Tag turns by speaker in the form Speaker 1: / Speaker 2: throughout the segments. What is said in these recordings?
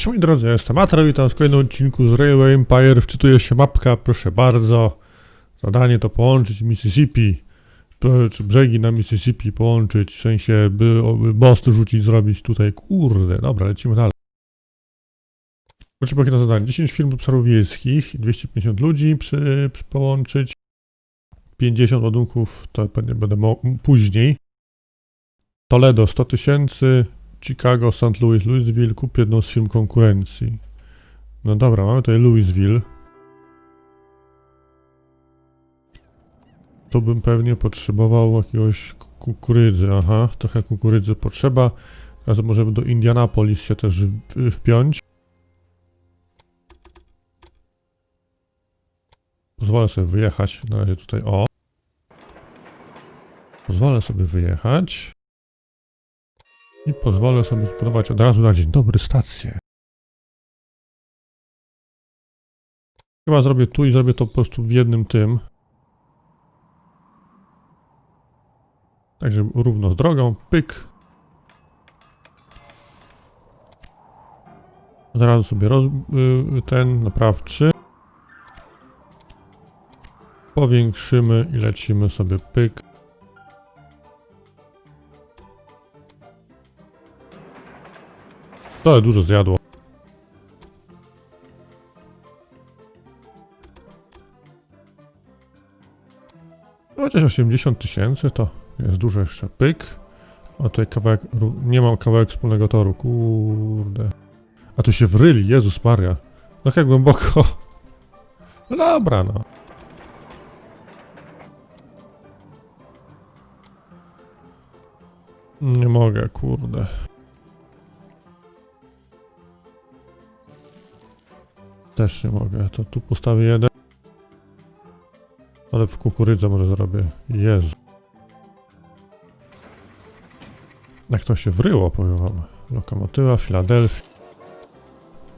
Speaker 1: Cześć moi drodzy, jestem Atra, witam w kolejnym odcinku z Railway Empire. Wczytuje się mapka, proszę bardzo. Zadanie to połączyć Mississippi, czy brzegi na Mississippi połączyć, w sensie by, by most rzucić, zrobić tutaj. Kurde, dobra, lecimy dalej. Proszę na zadanie. 10 firm obszarów wiejskich, 250 ludzi przy, przy połączyć, 50 ładunków, to pewnie będę mo- później. Toledo 100 tysięcy, Chicago, St. Louis, Louisville, kup jedną z firm konkurencji. No dobra, mamy tutaj Louisville. Tu bym pewnie potrzebował jakiegoś ku- kukurydzy, aha, trochę kukurydzy potrzeba. Teraz możemy do Indianapolis się też wpiąć. Pozwolę sobie wyjechać, na razie tutaj, o. Pozwolę sobie wyjechać. I pozwolę sobie zbudować od razu na dzień dobry stację. Chyba zrobię tu i zrobię to po prostu w jednym tym. Także równo z drogą. Pyk. Od razu sobie roz, y, ten naprawczy. Powiększymy i lecimy sobie pyk. To dużo zjadło. Chociaż 80 tysięcy to jest dużo jeszcze. Pyk. A tutaj kawałek. Nie mam kawałek wspólnego toru. Kurde. A tu się wryli, Jezus Maria. No jak głęboko. No dobra, no. Nie mogę, kurde. Też nie mogę. To tu postawię jeden. Ale w kukurydzę może zrobię. Jezu. Jak to się wryło, powiem wam. Lokomotywa, Filadelfia.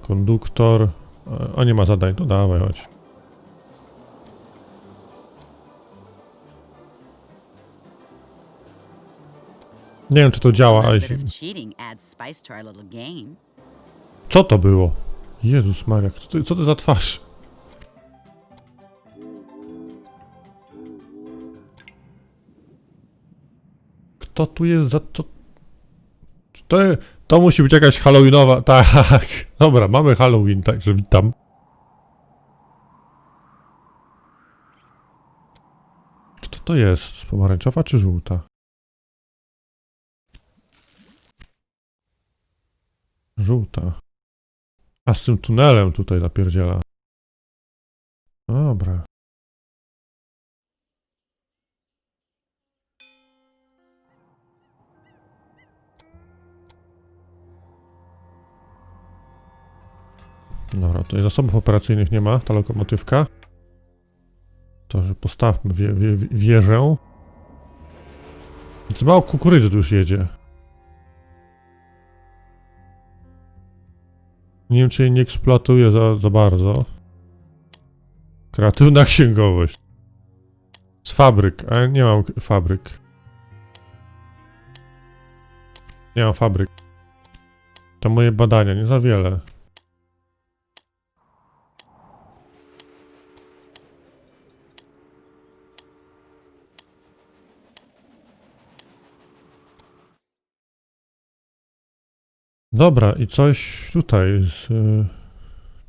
Speaker 1: Konduktor. A- nie ma zadań, to dawaj, chodź. Nie wiem, czy to działa. Ale. Co to było? Jezus Maria, kto to, co to za twarz? Kto tu jest za to? To, to musi być jakaś halloweenowa. Tak, dobra, mamy Halloween, także witam. Kto to jest? Pomarańczowa czy żółta? Żółta. A z tym tunelem tutaj napierdziela. Dobra. Dobra, tutaj zasobów operacyjnych nie ma, ta lokomotywka. To, że postawmy wie, wie, wieżę. Co mało kukurydzy tu już jedzie. Nie wiem, czy jej nie eksploatuję za, za bardzo. Kreatywna księgowość. Z fabryk, a nie mam fabryk. Nie mam fabryk. To moje badania, nie za wiele. Dobra, i coś tutaj z... y,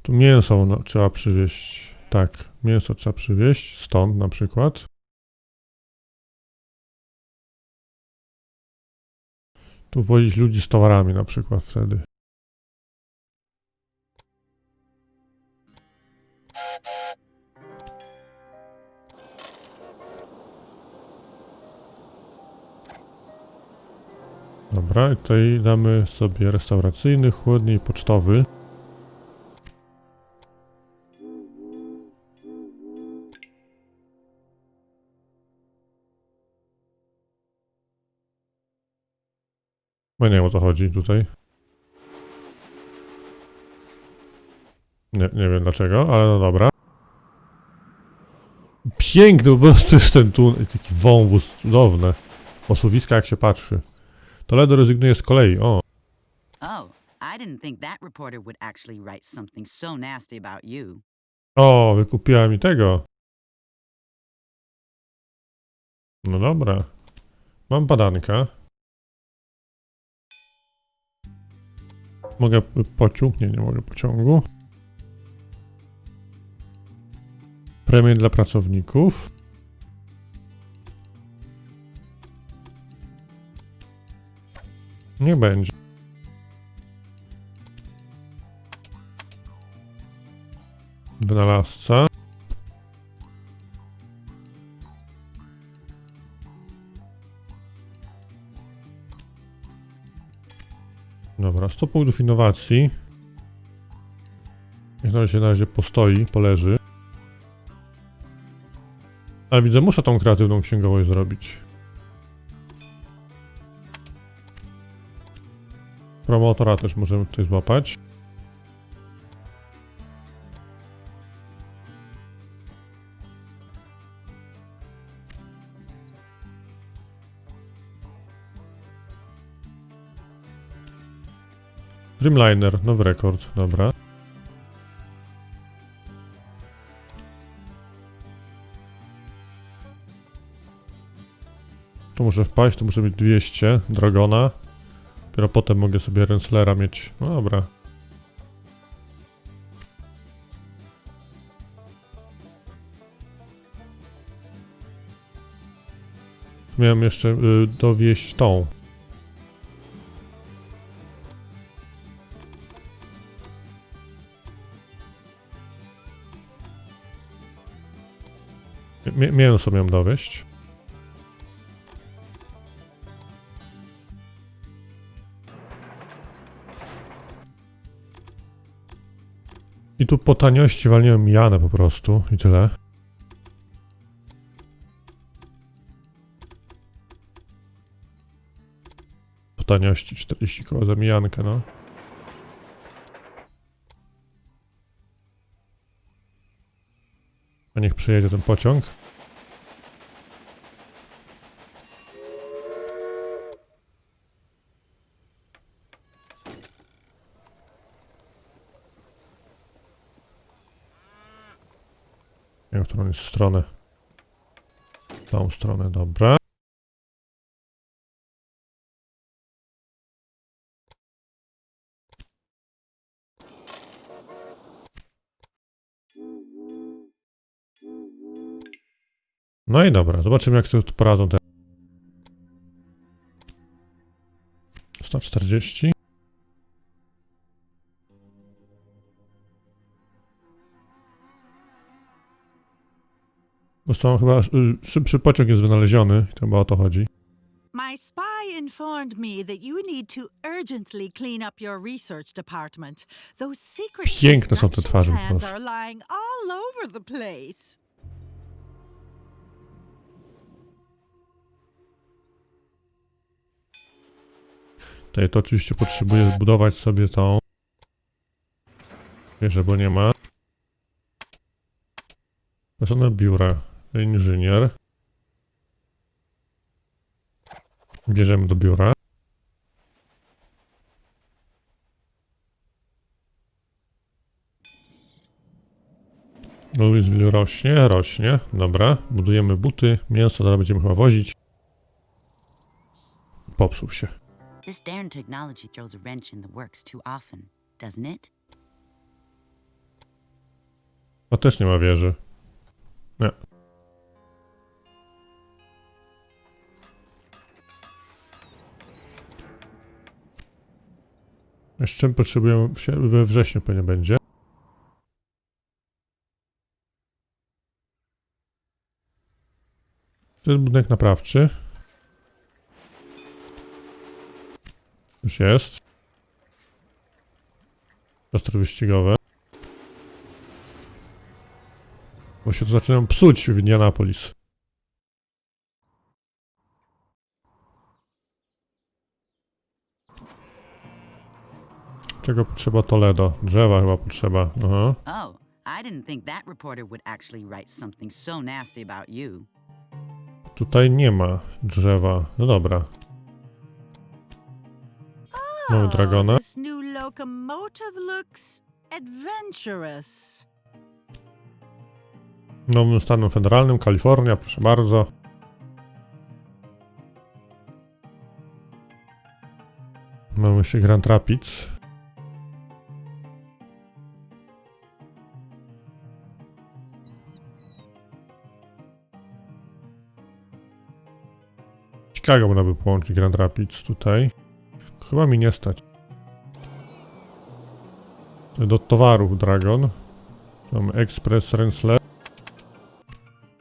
Speaker 1: Tu mięso no, trzeba przywieźć. Tak, mięso trzeba przywieźć, stąd na przykład. Tu wozić ludzi z towarami na przykład wtedy. Dobra, i tutaj damy sobie restauracyjny, chłodny i pocztowy. No nie wiem o co chodzi tutaj. Nie, nie wiem dlaczego, ale no dobra. Piękny po prostu jest ten tu, taki wąwóz, cudowne. Posłowiska jak się patrzy. Toledo rezygnuje z kolei, o.
Speaker 2: Oh, I didn't think that reporter would actually write something so nasty about you.
Speaker 1: O, wykupiła mi tego. No dobra. Mam badanka. Mogę pociąg? Nie, nie mogę pociągu. Premie dla pracowników. Nie będzie. Wynalazca. Dobra, 100 punktów innowacji. Niech na razie, na razie postoi, poleży. Ale widzę, muszę tą kreatywną księgowość zrobić. Promotora też możemy tutaj złapać. Dreamliner, nowy rekord, dobra. Tu muszę wpaść, tu muszę mieć 200 Dragona. Dopiero potem mogę sobie Renslera mieć. No dobra. Miałem jeszcze y, dowieść tą. Mie- mięso miałem dowieść. I tu po taniości walniłem Janę po prostu i tyle. Po taniości 40 koła za mijankę, no. A niech przyjedzie ten pociąg. Którą stronę. Tą stronę, dobra. No i dobra, zobaczymy jak sobie poradzą te. 140. Mam chyba y, szybszy pociąg jest wynaleziony to chyba o to chodzi.
Speaker 3: My spy informed me that you need to urgently clean up your research department. Those secret
Speaker 1: Piękne są te twarze
Speaker 3: plans are lying all over the place.
Speaker 1: Tutaj to oczywiście potrzebuję zbudować sobie tą. Wierzę, bo nie ma. Weszone biura. Inżynier. Bierzemy do biura. Louisville rośnie, rośnie. Dobra, budujemy buty. Mięso zaraz będziemy chyba wozić. Popsuł się.
Speaker 2: This technology throws a wrench in the works too often, doesn't it?
Speaker 1: A też nie ma wieży. Nie. Jeszcze potrzebuję się we wrześniu pewnie będzie. To jest budynek naprawczy. Już jest. Ostro wyścigowe. Bo się to zaczynają psuć w Indianapolis. Czego potrzeba Toledo? Drzewa chyba potrzeba. Aha.
Speaker 2: Oh, I didn't think that reporter would actually write something so nasty about you.
Speaker 1: Tutaj nie ma drzewa. No dobra. Mamy dragona.
Speaker 3: Oh, This new locomotive looks adventurous.
Speaker 1: Nowym stanem federalnym, Kalifornia, proszę bardzo. Mamy jeszcze Grand Rapids. Chicago można by połączyć Grand Rapids tutaj. Chyba mi nie stać. Do towarów Dragon. Mamy Express Rensselaer.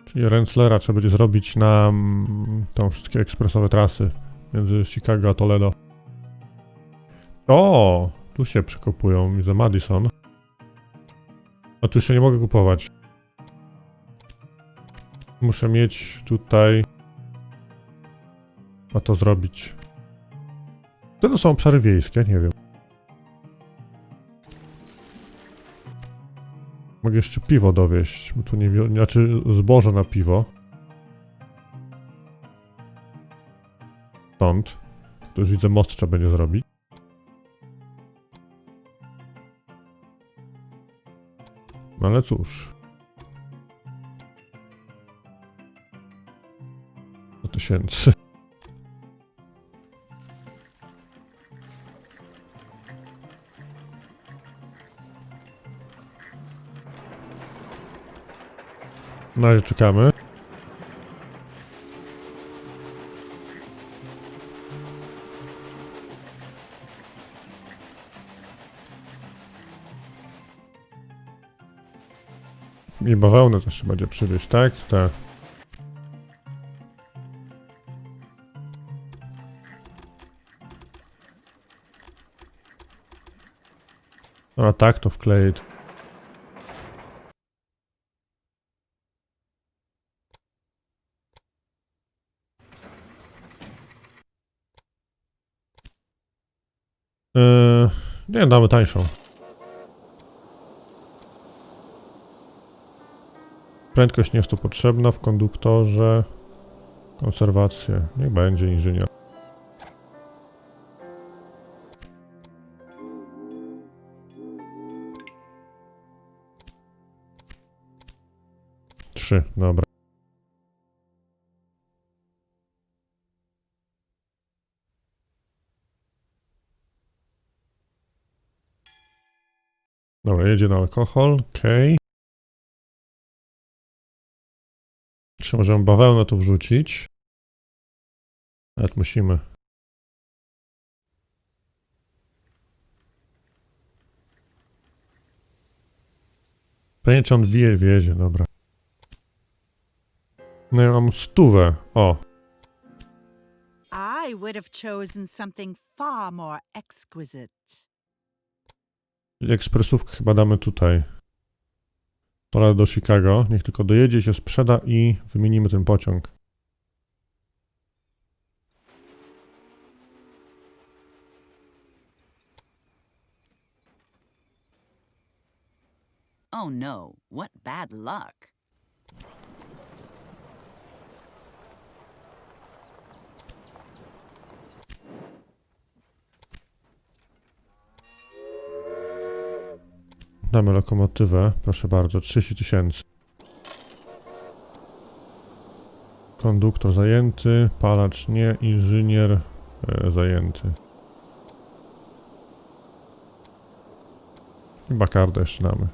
Speaker 1: Czyli Renslera trzeba będzie zrobić na mm, tą wszystkie ekspresowe trasy między Chicago a Toledo. O, tu się przekopują za Madison. A tu jeszcze nie mogę kupować. Muszę mieć tutaj. A to zrobić. To, są obszary wiejskie, nie wiem. Mogę jeszcze piwo dowieść, bo tu nie znaczy zboże na piwo. Stąd. To już widzę most trzeba będzie zrobić. No ale cóż. 100 tysięcy. Na razie czekamy. I bawełnę też trzeba będzie przywieźć, tak? Tak. A tak to wkleić. Yy, nie, damy tańszą. Prędkość nie jest tu potrzebna w konduktorze. Konserwację. Niech będzie inżynier. Trzy, dobra. Jedzie na alkohol, okej. Czy możemy bawełnę tu wrzucić? Nawet musimy. Pewnie czy on wie, wiedzie, dobra. No ja mam stówę, o.
Speaker 3: I would have chosen something far more exquisite.
Speaker 1: Ekspresówkę chyba damy tutaj. Pole do Chicago. Niech tylko dojedzie, się sprzeda i wymienimy ten pociąg.
Speaker 2: Oh no, what bad luck.
Speaker 1: Damy lokomotywę, proszę bardzo, 30 tysięcy. Konduktor zajęty, palacz nie, inżynier e, zajęty. I bakardę jeszcze damy.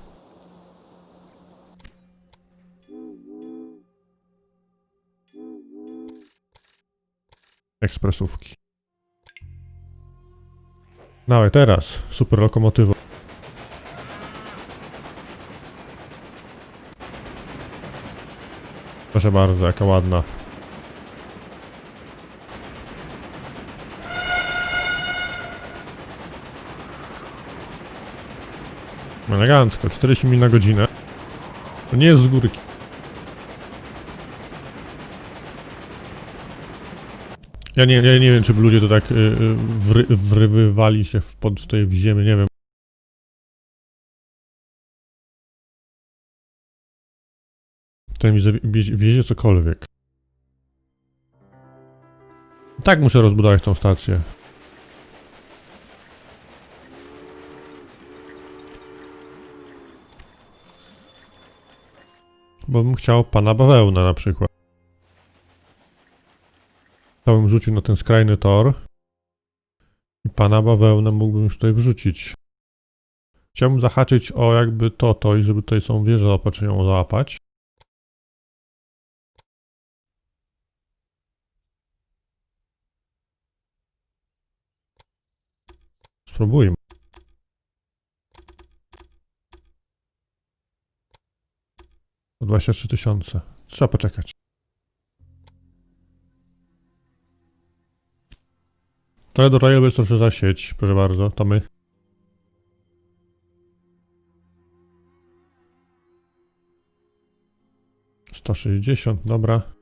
Speaker 1: Ekspresówki. Dawaj, teraz, super lokomotywa. Proszę bardzo, jaka ładna. Elegancko, 40 mil na godzinę. To nie jest z górki. Ja nie, ja nie wiem, czy ludzie to tak y, y, wry, się w, pod tutaj w ziemię, nie wiem. która mi wiezie cokolwiek. Tak muszę rozbudować tą stację. Bo bym chciał pana bawełna na przykład. To bym rzucił na ten skrajny tor. I pana bawełnę mógłbym już tutaj wrzucić. Chciałbym zahaczyć o jakby to, to i żeby tutaj są wieżę zaopatrzeniową załapać. Spróbujmy. To 23 tysiące. Trzeba poczekać. Trochę do Railways proszę za sieć, proszę bardzo, to my. Sto sześćdziesiąt, dobra.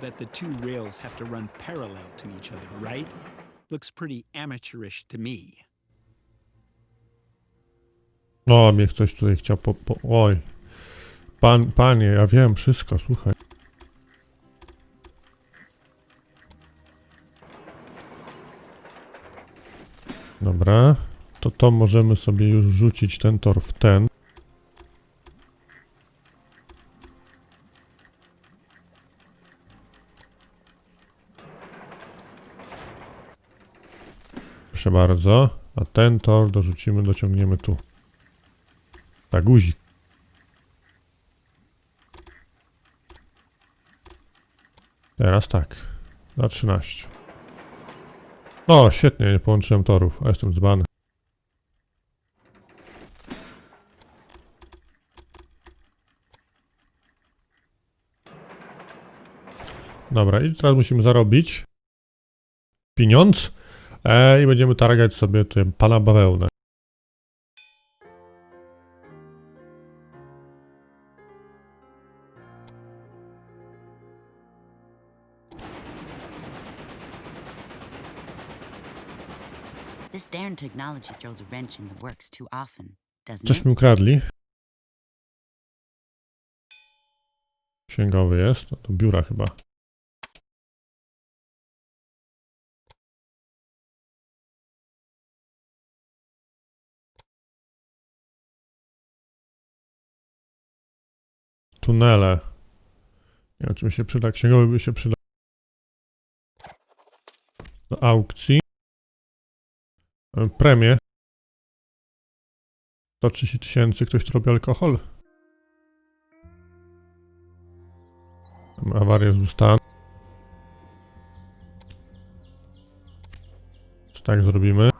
Speaker 4: That the two rails have to run parallel to each other, right? Looks pretty amateurish to me.
Speaker 1: O, mnie ktoś tutaj chciał po, po... Oj. Pan, panie, ja wiem wszystko, słuchaj. Dobra. To to możemy sobie już wrzucić ten tor w ten. Proszę bardzo. A ten tor dorzucimy, dociągniemy tu. Tak, guzik. Teraz tak. Na 13. O, świetnie, nie połączyłem torów, a jestem dzbany. Dobra, i teraz musimy zarobić pieniądz e, i będziemy targać sobie tutaj pana bawełnę.
Speaker 2: This darn technology throws a wrench in the works too often, doesn't
Speaker 1: Coś
Speaker 2: it?
Speaker 1: mi ukradli. Księgowy jest, no to biura chyba. Tunele. Nie wiem, czy mi się przyda. Księgowy by się przyda. Do aukcji. E, Premie. 130 tysięcy. Ktoś tu robi alkohol? Awaria z stan. Czy tak zrobimy?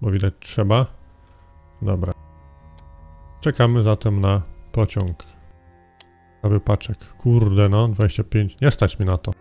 Speaker 1: Bo widać trzeba. Dobra. Czekamy zatem na pociąg. Prawy paczek. Kurde no, 25. Nie stać mi na to.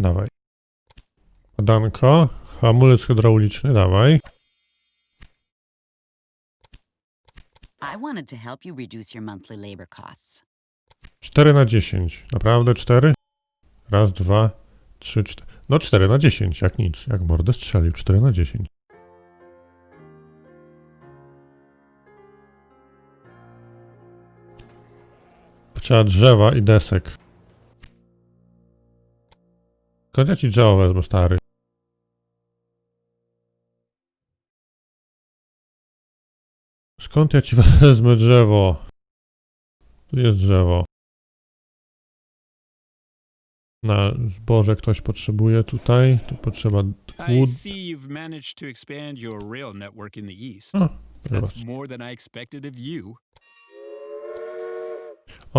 Speaker 1: Dawaj. Adanko. Hamulec hydrauliczny, dawaj.
Speaker 2: I wanted to help you reduce your monthly labor costs.
Speaker 1: 4 na 10. Naprawdę 4? Raz, dwa, trzy, cztery. No 4 na 10, jak nic. Jak mordę strzelił. 4 na 10. Trzeba drzewa i desek. Skąd ja ci drzewo wezmę, stary? Skąd ja ci wezmę drzewo? Tu jest drzewo. Na zboże ktoś potrzebuje tutaj. Tu potrzeba
Speaker 4: in the east.
Speaker 1: O, zobacz.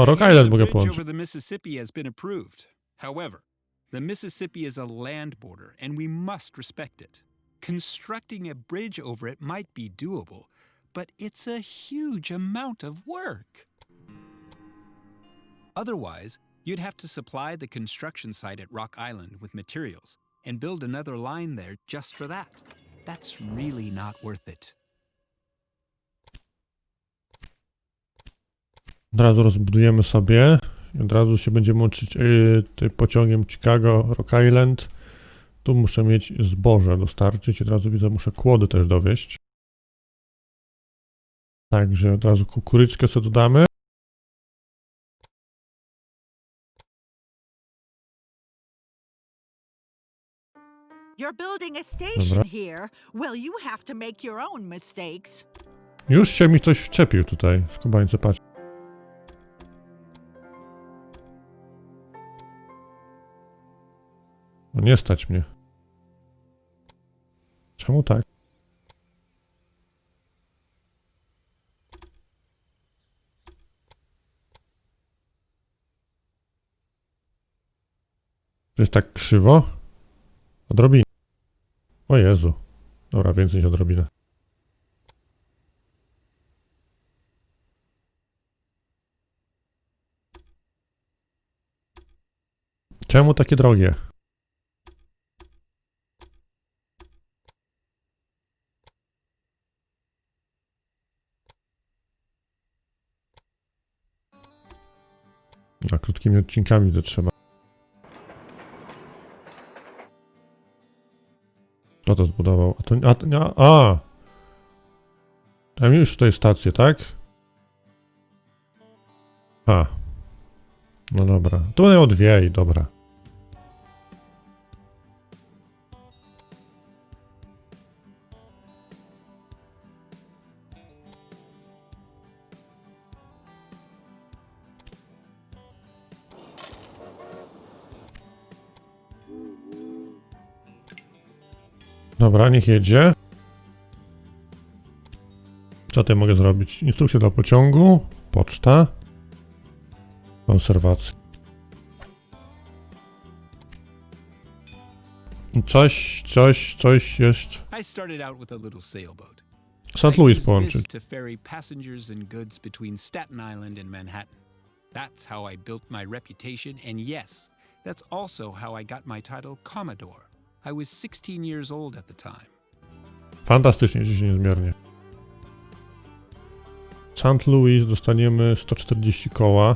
Speaker 1: Rock Island mogę połączyć.
Speaker 4: However, the Mississippi is a land border, and we must respect it. Constructing a bridge over it might be doable, but it's a huge amount of work. Otherwise, you'd have to supply the construction site at Rock Island with materials and build another line there just for that. That's really not worth it.
Speaker 1: Od razu rozbudujemy sobie i od razu się będziemy łączyć yy, pociągiem Chicago Rock Island. Tu muszę mieć zboże dostarczyć, od razu widzę, muszę kłody też dowieść. Także od razu kukuryczkę sobie dodamy.
Speaker 3: You're building a station here. Well, you have to make your own mistakes.
Speaker 1: Już się mi ktoś wczepił tutaj w kubańce, patrz. No nie stać mnie. Czemu tak? Jest tak krzywo? Odrobinę. O Jezu. Dobra, więcej niż odrobinę. Czemu takie drogie? Krótkimi odcinkami to trzeba. Kto to zbudował? A to a, to nie- a! Tam już tutaj stację, tak? A. No dobra. Tu będą dwie i dobra. Dobra, niech jedzie. Co tutaj mogę zrobić? Instrukcja dla pociągu, poczta, konserwacja. Coś, coś, coś jest.
Speaker 4: I started out with a little sailboat.
Speaker 1: St. Louis połączyć.
Speaker 4: to ferry passengers and goods between Staten Island and Manhattan. That's how I built my reputation, and yes, that's also how I got my title Commodore. I was 16 years old at the time.
Speaker 1: Fantastycznie, dziś niezmiernie. St. Louis dostaniemy 140 koła.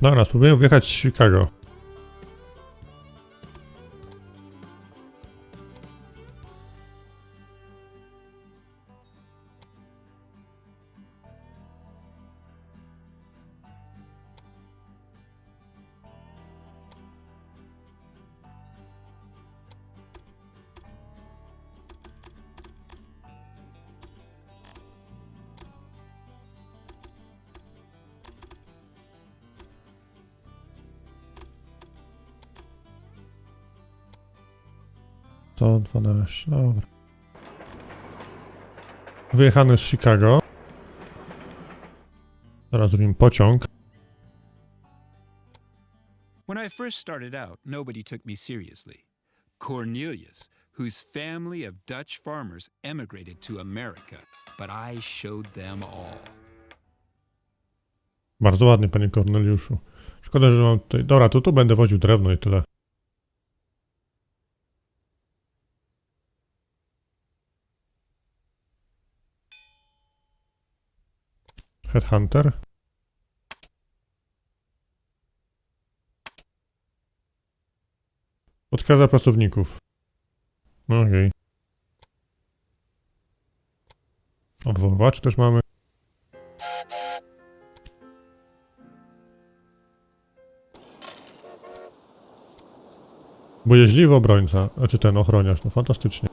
Speaker 1: Dobra, spróbuję wjechać z Chicago. To 12, dobra. Wyjechany z Chicago. Teraz zrobimy pociąg.
Speaker 4: When I first started out, nobody took me seriously. Cornelius, whose family of Dutch farmers emigrated to America, but I showed them all.
Speaker 1: Bardzo ładnie, panie Korneliuszu. Szkoda, że mam tutaj... Dobra, to tu będę woził drewno i tyle. Headhunter. Odkrada pracowników. No okej. Obwoływaczy też mamy. Bojaźliwy obrońca, znaczy ten ochroniarz, no fantastycznie.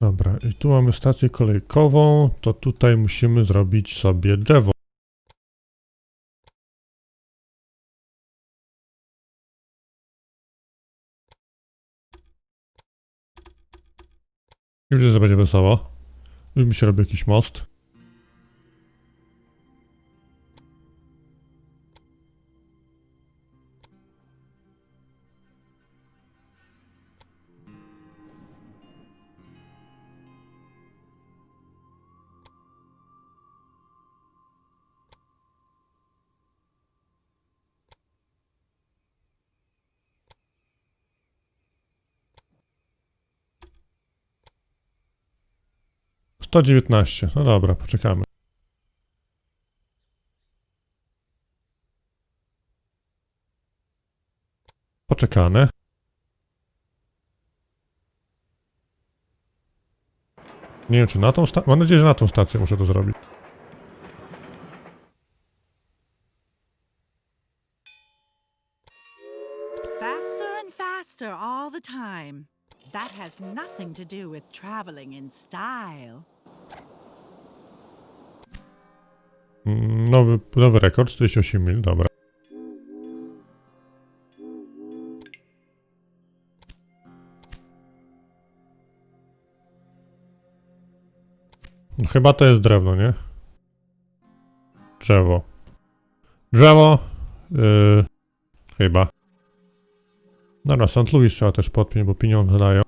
Speaker 1: Dobra, i tu mamy stację kolejkową, to tutaj musimy zrobić sobie drzewo. Już że będzie wesoło. Już mi się robi jakiś most. 119. No dobra, poczekamy. Poczekane. Nie wiem, czy na tą stację. Mam nadzieję, że na tą stację muszę to zrobić.
Speaker 3: Faster and faster all the time. That has nothing to do with traveling in style.
Speaker 1: Nowy, nowy rekord, 48 mil, dobra. Chyba to jest drewno, nie? Drzewo. Drzewo. Yy, chyba. Dobra, St. Louis trzeba też podpiąć, bo pieniądze dają.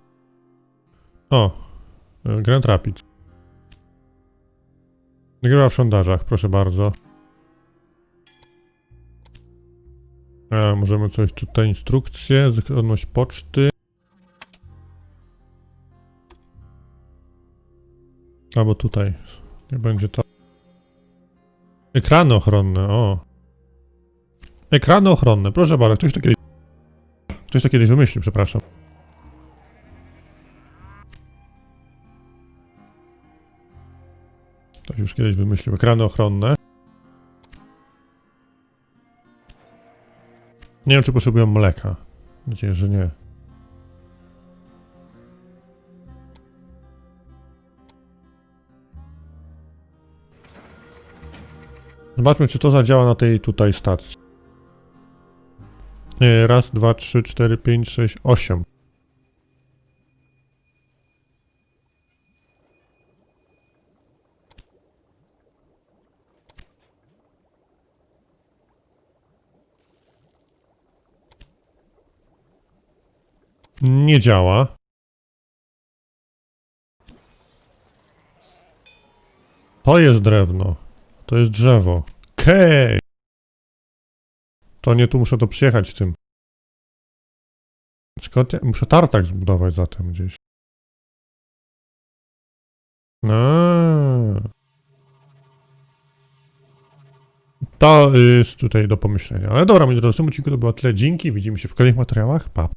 Speaker 1: O. y, Grand Rapids. Nagrywa w sondażach, proszę bardzo. E, możemy coś tutaj, instrukcje, zgodność poczty. Albo tutaj, nie będzie to. Ekrany ochronne, o. Ekrany ochronne, proszę bardzo, ktoś to kiedyś... Ktoś to kiedyś wymyślił, przepraszam. Już kiedyś wymyślił ekrany ochronne. Nie wiem, czy potrzebują mleka. Mam nadzieję, że nie. Zobaczmy, czy to zadziała na tej tutaj stacji. Raz, dwa, trzy, cztery, pięć, sześć, osiem. Nie działa. To jest drewno. To jest drzewo. Kej! To nie tu muszę to przyjechać tym. Ja? Muszę tartak zbudować zatem gdzieś. No. To jest tutaj do pomyślenia. Ale dobra, moi drodzy, w tym odcinku to było tyle. Dzięki, widzimy się w kolejnych materiałach. Pa.